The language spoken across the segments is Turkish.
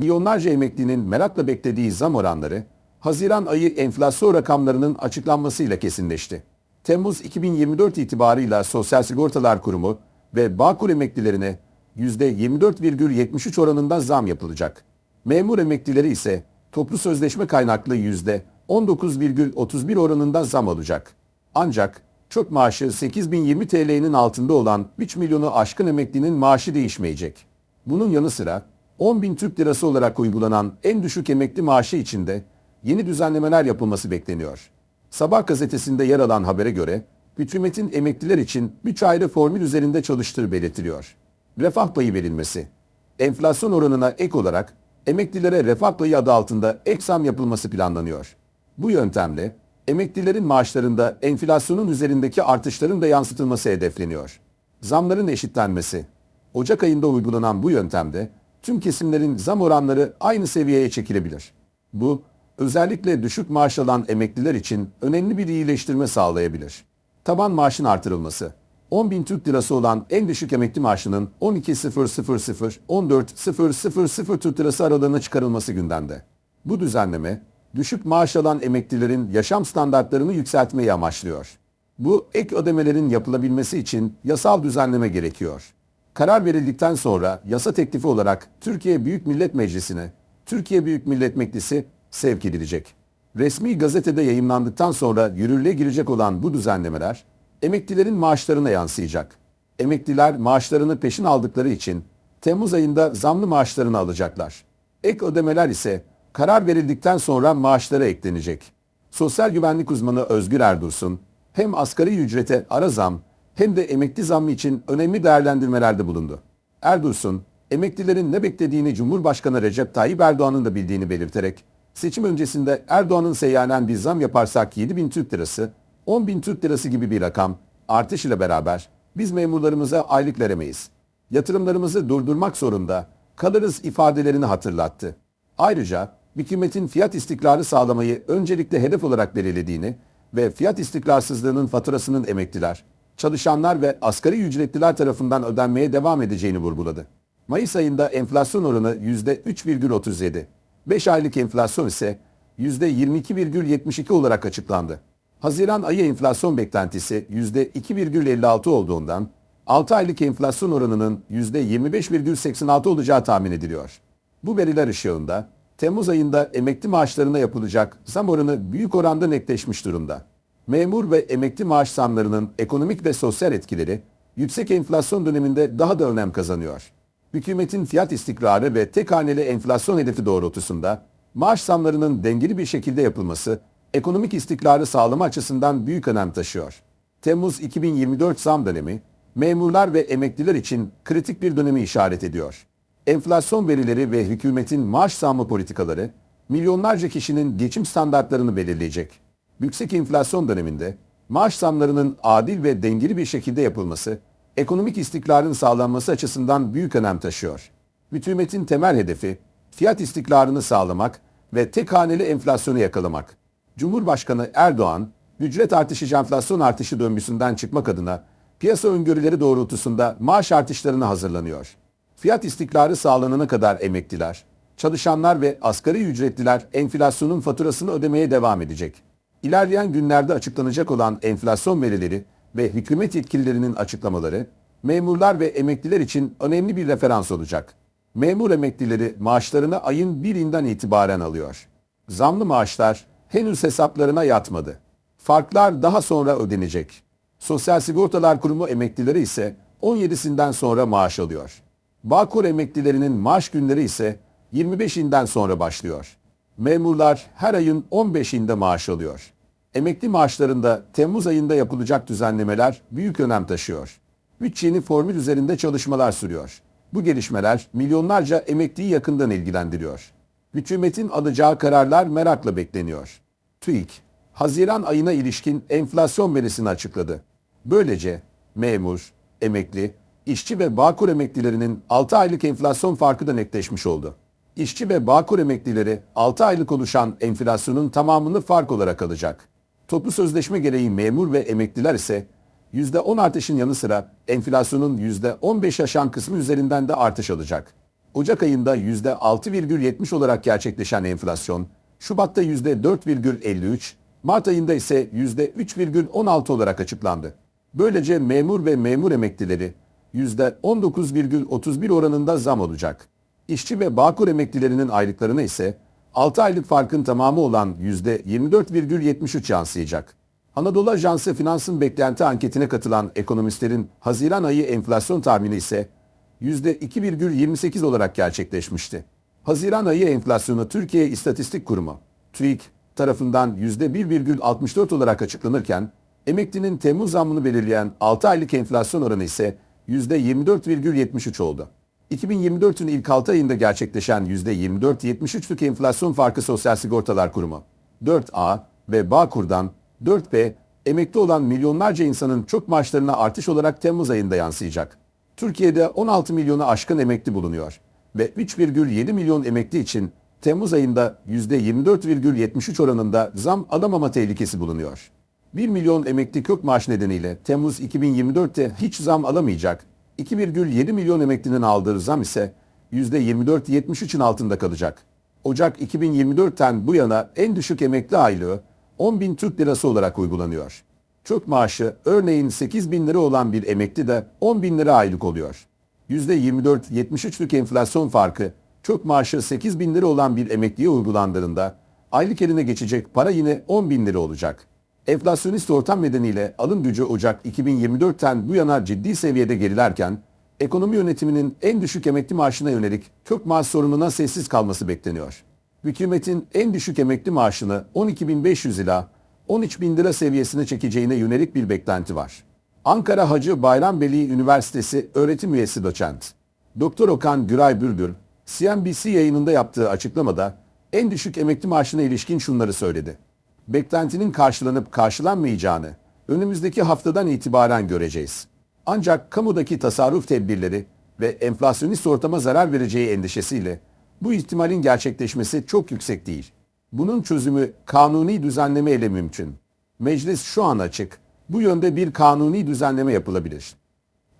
Milyonlarca emeklinin merakla beklediği zam oranları, Haziran ayı enflasyon rakamlarının açıklanmasıyla kesinleşti. Temmuz 2024 itibarıyla Sosyal Sigortalar Kurumu ve Bağkur emeklilerine %24,73 oranında zam yapılacak. Memur emeklileri ise toplu sözleşme kaynaklı %19,31 oranında zam alacak. Ancak çok maaşı 8020 TL'nin altında olan 3 milyonu aşkın emeklinin maaşı değişmeyecek. Bunun yanı sıra 10 bin Türk lirası olarak uygulanan en düşük emekli maaşı içinde yeni düzenlemeler yapılması bekleniyor. Sabah gazetesinde yer alan habere göre hükümetin emekliler için 3 ayrı formül üzerinde çalıştığı belirtiliyor. Refah payı verilmesi. Enflasyon oranına ek olarak emeklilere refah payı adı altında ek zam yapılması planlanıyor. Bu yöntemle emeklilerin maaşlarında enflasyonun üzerindeki artışların da yansıtılması hedefleniyor. Zamların eşitlenmesi. Ocak ayında uygulanan bu yöntemde tüm kesimlerin zam oranları aynı seviyeye çekilebilir. Bu, özellikle düşük maaş alan emekliler için önemli bir iyileştirme sağlayabilir. Taban maaşın artırılması. 10 bin Türk lirası olan en düşük emekli maaşının 12.000-14.000 Türk lirası aralığına çıkarılması gündemde. Bu düzenleme, düşük maaş alan emeklilerin yaşam standartlarını yükseltmeyi amaçlıyor. Bu ek ödemelerin yapılabilmesi için yasal düzenleme gerekiyor. Karar verildikten sonra yasa teklifi olarak Türkiye Büyük Millet Meclisi'ne Türkiye Büyük Millet Meclisi sevk edilecek. Resmi gazetede yayımlandıktan sonra yürürlüğe girecek olan bu düzenlemeler emeklilerin maaşlarına yansıyacak. Emekliler maaşlarını peşin aldıkları için Temmuz ayında zamlı maaşlarını alacaklar. Ek ödemeler ise karar verildikten sonra maaşlara eklenecek. Sosyal güvenlik uzmanı Özgür Erdursun hem asgari ücrete ara zam hem de emekli zammı için önemli değerlendirmelerde bulundu. Erdursun, emeklilerin ne beklediğini Cumhurbaşkanı Recep Tayyip Erdoğan'ın da bildiğini belirterek, seçim öncesinde Erdoğan'ın seyyanen bir zam yaparsak 7 bin Türk lirası, 10 bin Türk lirası gibi bir rakam artış ile beraber biz memurlarımıza aylık veremeyiz. Yatırımlarımızı durdurmak zorunda kalırız ifadelerini hatırlattı. Ayrıca hükümetin fiyat istikrarı sağlamayı öncelikle hedef olarak belirlediğini ve fiyat istikrarsızlığının faturasının emekliler, çalışanlar ve asgari ücretliler tarafından ödenmeye devam edeceğini vurguladı. Mayıs ayında enflasyon oranı %3,37, 5 aylık enflasyon ise %22,72 olarak açıklandı. Haziran ayı enflasyon beklentisi %2,56 olduğundan 6 aylık enflasyon oranının %25,86 olacağı tahmin ediliyor. Bu veriler ışığında Temmuz ayında emekli maaşlarına yapılacak zam oranı büyük oranda netleşmiş durumda. Memur ve emekli maaş zamlarının ekonomik ve sosyal etkileri yüksek enflasyon döneminde daha da önem kazanıyor. Hükümetin fiyat istikrarı ve tek haneli enflasyon hedefi doğrultusunda maaş zamlarının dengeli bir şekilde yapılması ekonomik istikrarı sağlama açısından büyük önem taşıyor. Temmuz 2024 zam dönemi memurlar ve emekliler için kritik bir dönemi işaret ediyor. Enflasyon verileri ve hükümetin maaş zammı politikaları milyonlarca kişinin geçim standartlarını belirleyecek. Yüksek enflasyon döneminde maaş zamlarının adil ve dengeli bir şekilde yapılması ekonomik istikrarın sağlanması açısından büyük önem taşıyor. Hükümetin temel hedefi fiyat istikrarını sağlamak ve tek haneli enflasyonu yakalamak. Cumhurbaşkanı Erdoğan, ücret artışı enflasyon artışı döngüsünden çıkmak adına piyasa öngörüleri doğrultusunda maaş artışlarına hazırlanıyor. Fiyat istikrarı sağlanana kadar emekliler, çalışanlar ve asgari ücretliler enflasyonun faturasını ödemeye devam edecek. İlerleyen günlerde açıklanacak olan enflasyon verileri ve hükümet yetkililerinin açıklamaları memurlar ve emekliler için önemli bir referans olacak. Memur emeklileri maaşlarını ayın birinden itibaren alıyor. Zamlı maaşlar henüz hesaplarına yatmadı. Farklar daha sonra ödenecek. Sosyal Sigortalar Kurumu emeklileri ise 17'sinden sonra maaş alıyor. Bağkur emeklilerinin maaş günleri ise 25'inden sonra başlıyor. Memurlar her ayın 15'inde maaş alıyor. Emekli maaşlarında Temmuz ayında yapılacak düzenlemeler büyük önem taşıyor. Üç yeni formül üzerinde çalışmalar sürüyor. Bu gelişmeler milyonlarca emekliyi yakından ilgilendiriyor. Hükümetin alacağı kararlar merakla bekleniyor. TÜİK, Haziran ayına ilişkin enflasyon verisini açıkladı. Böylece memur, emekli, işçi ve bağkur emeklilerinin 6 aylık enflasyon farkı da netleşmiş oldu. İşçi ve bağkur emeklileri 6 aylık oluşan enflasyonun tamamını fark olarak alacak. Toplu sözleşme gereği memur ve emekliler ise %10 artışın yanı sıra enflasyonun %15 aşan kısmı üzerinden de artış alacak. Ocak ayında %6,70 olarak gerçekleşen enflasyon, Şubat'ta %4,53, Mart ayında ise %3,16 olarak açıklandı. Böylece memur ve memur emeklileri %19,31 oranında zam olacak. İşçi ve Bağkur emeklilerinin aylıklarına ise 6 aylık farkın tamamı olan %24,73 yansıyacak. Anadolu Ajansı Finans'ın beklenti anketine katılan ekonomistlerin Haziran ayı enflasyon tahmini ise %2,28 olarak gerçekleşmişti. Haziran ayı enflasyonu Türkiye İstatistik Kurumu, TÜİK tarafından %1,64 olarak açıklanırken, emeklinin Temmuz zammını belirleyen 6 aylık enflasyon oranı ise %24,73 oldu. 2024'ün ilk 6 ayında gerçekleşen %24-73'lük enflasyon farkı Sosyal Sigortalar Kurumu, 4A ve Bağkur'dan 4B emekli olan milyonlarca insanın çok maaşlarına artış olarak Temmuz ayında yansıyacak. Türkiye'de 16 milyonu aşkın emekli bulunuyor ve 3,7 milyon emekli için Temmuz ayında %24,73 oranında zam alamama tehlikesi bulunuyor. 1 milyon emekli kök maaş nedeniyle Temmuz 2024'te hiç zam alamayacak. 2,7 milyon emeklinin aldığı zam ise %24-73'ün altında kalacak. Ocak 2024'ten bu yana en düşük emekli aylığı 10 bin Türk lirası olarak uygulanıyor. Çok maaşı örneğin 8 bin lira olan bir emekli de 10 bin lira aylık oluyor. %24-73'lük enflasyon farkı çok maaşı 8 bin lira olan bir emekliye uygulandığında aylık eline geçecek para yine 10 bin lira olacak. Enflasyonist ortam nedeniyle alım gücü Ocak 2024'ten bu yana ciddi seviyede gerilerken ekonomi yönetiminin en düşük emekli maaşına yönelik kök maaş sorununa sessiz kalması bekleniyor. Hükümetin en düşük emekli maaşını 12.500 ila 13.000 lira seviyesine çekeceğine yönelik bir beklenti var. Ankara Hacı Bayram Üniversitesi öğretim üyesi doçent. Doktor Okan Güray Bülbül, CNBC yayınında yaptığı açıklamada en düşük emekli maaşına ilişkin şunları söyledi. Beklentinin karşılanıp karşılanmayacağını önümüzdeki haftadan itibaren göreceğiz. Ancak kamudaki tasarruf tedbirleri ve enflasyonist ortama zarar vereceği endişesiyle bu ihtimalin gerçekleşmesi çok yüksek değil. Bunun çözümü kanuni düzenleme ile mümkün. Meclis şu an açık. Bu yönde bir kanuni düzenleme yapılabilir.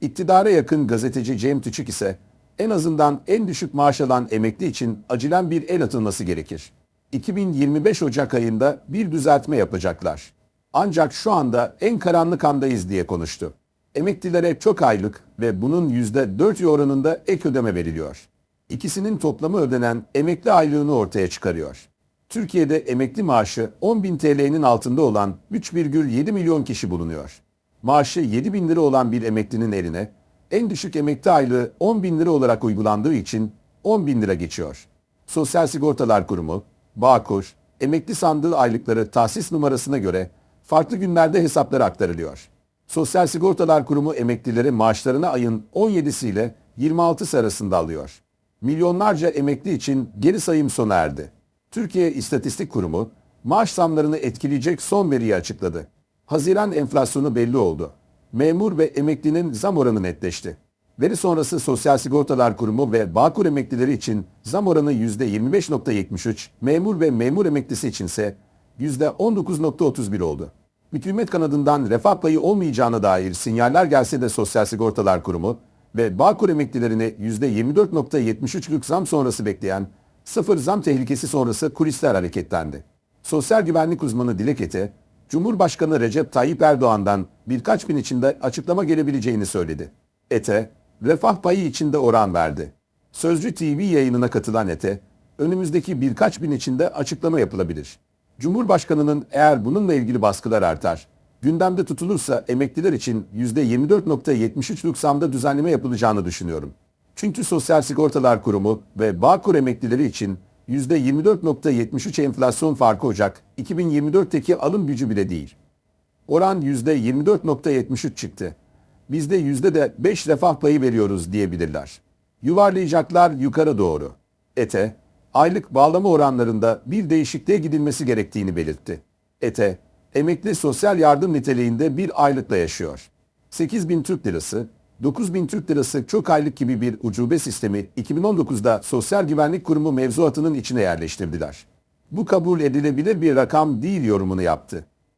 İktidara yakın gazeteci Cem Tüçük ise en azından en düşük maaş alan emekli için acilen bir el atılması gerekir. 2025 Ocak ayında bir düzeltme yapacaklar. Ancak şu anda en karanlık andayız diye konuştu. Emeklilere çok aylık ve bunun %4 oranında ek ödeme veriliyor. İkisinin toplamı ödenen emekli aylığını ortaya çıkarıyor. Türkiye'de emekli maaşı 10.000 TL'nin altında olan 3,7 milyon kişi bulunuyor. Maaşı 7 bin lira olan bir emeklinin eline en düşük emekli aylığı 10 bin lira olarak uygulandığı için 10 bin lira geçiyor. Sosyal Sigortalar Kurumu, Bağkur, emekli sandığı aylıkları tahsis numarasına göre farklı günlerde hesaplara aktarılıyor. Sosyal Sigortalar Kurumu emeklileri maaşlarını ayın 17'si ile 26'sı arasında alıyor. Milyonlarca emekli için geri sayım sona erdi. Türkiye İstatistik Kurumu maaş zamlarını etkileyecek son veriyi açıkladı. Haziran enflasyonu belli oldu. Memur ve emeklinin zam oranı netleşti. Veri sonrası Sosyal Sigortalar Kurumu ve Bağkur emeklileri için zam oranı %25.73, memur ve memur emeklisi içinse %19.31 oldu. Hükümet kanadından refah payı olmayacağına dair sinyaller gelse de Sosyal Sigortalar Kurumu ve Bağkur emeklilerine %24.73'lük zam sonrası bekleyen sıfır zam tehlikesi sonrası kulisler hareketlendi. Sosyal güvenlik uzmanı Dilek Ete, Cumhurbaşkanı Recep Tayyip Erdoğan'dan birkaç gün içinde açıklama gelebileceğini söyledi. Ete, refah payı içinde oran verdi. Sözcü TV yayınına katılan Ete, önümüzdeki birkaç gün içinde açıklama yapılabilir. Cumhurbaşkanının eğer bununla ilgili baskılar artar, gündemde tutulursa emekliler için %24.73'lük zamda düzenleme yapılacağını düşünüyorum. Çünkü Sosyal Sigortalar Kurumu ve Bağkur emeklileri için %24.73 enflasyon farkı Ocak 2024'teki alım gücü bile değil. Oran %24.73 çıktı. Bizde yüzde de 5 refah payı veriyoruz diyebilirler. Yuvarlayacaklar yukarı doğru. ETE, aylık bağlama oranlarında bir değişikliğe gidilmesi gerektiğini belirtti. ETE, emekli sosyal yardım niteliğinde bir aylıkla yaşıyor. 8 bin Türk lirası, 9 bin Türk lirası çok aylık gibi bir ucube sistemi 2019'da Sosyal Güvenlik Kurumu mevzuatının içine yerleştirdiler. Bu kabul edilebilir bir rakam değil yorumunu yaptı.